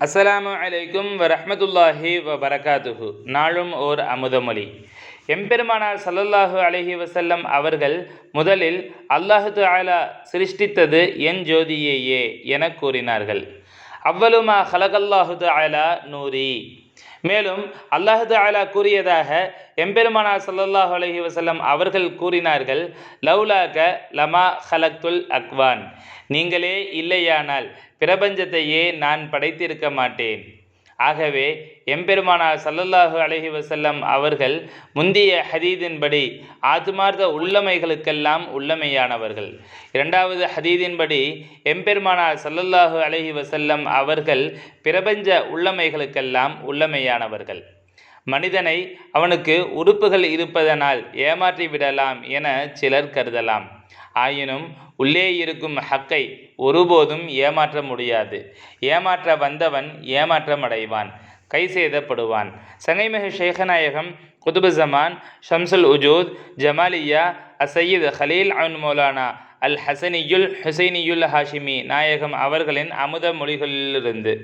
அஸ்ஸலாமு அலைக்கும் வரஹ்மத்துல்லாஹி வ பரகாத்துஹு நாளும் ஓர் அமுதமொழி. எம்பெருமானார் சல்லல்லாஹு அலஹி வசல்லம் அவர்கள் முதலில் அல்லாஹு தாலா சிருஷ்டித்தது என் ஜோதியையே என கூறினார்கள். அவ்வளுமா ஹலகல்லாஹு தாலா நூரி மேலும் அல்லாஹு அலா கூறியதாக எம்பெருமானார் சல்லாஹ் அலஹி வசல்லம் அவர்கள் கூறினார்கள் லவ்லாக லமா ஹலக்துல் அக்வான். நீங்களே இல்லையானால் பிரபஞ்சத்தையே நான் படைத்திருக்க மாட்டேன். ஆகவே எம்பெருமானார் சல்லல்லாஹு அலஹி வசல்லம் அவர்கள் முந்திய ஹதீதின்படி ஆத்மார்த்த உள்ளமைகளுக்கெல்லாம் உள்ளமையானவர்கள். இரண்டாவது ஹதீதின்படி எம்பெருமானார் சல்லல்லாஹு அலஹி வசல்லம் அவர்கள் பிரபஞ்ச உள்ளமைகளுக்கெல்லாம் உள்ளமையானவர்கள். மனிதனை அவனுக்கு உறுப்புகள் இருப்பதனால் ஏமாற்றி விடலாம் என சிலர் கருதலாம். ஆயினும் உள்ளே இருக்கும் ஹக்கை ஒருபோதும் ஏமாற்ற முடியாது. ஏமாற்ற வந்தவன் ஏமாற்றம் அடைவான் கை செய்தப்படுவான் சங்கைமிகு ஷேகநாயகம் குதுபு ஜமான் ஷம்சுல் உஜூத் ஜமாலியா அசையீத் ஹலீல் அன் மௌலானா அல் ஹசனியுல் ஹுசைனியுல் ஹாஷிமி நாயகம் அவர்களின் அமுத மொழிகளிலிருந்து.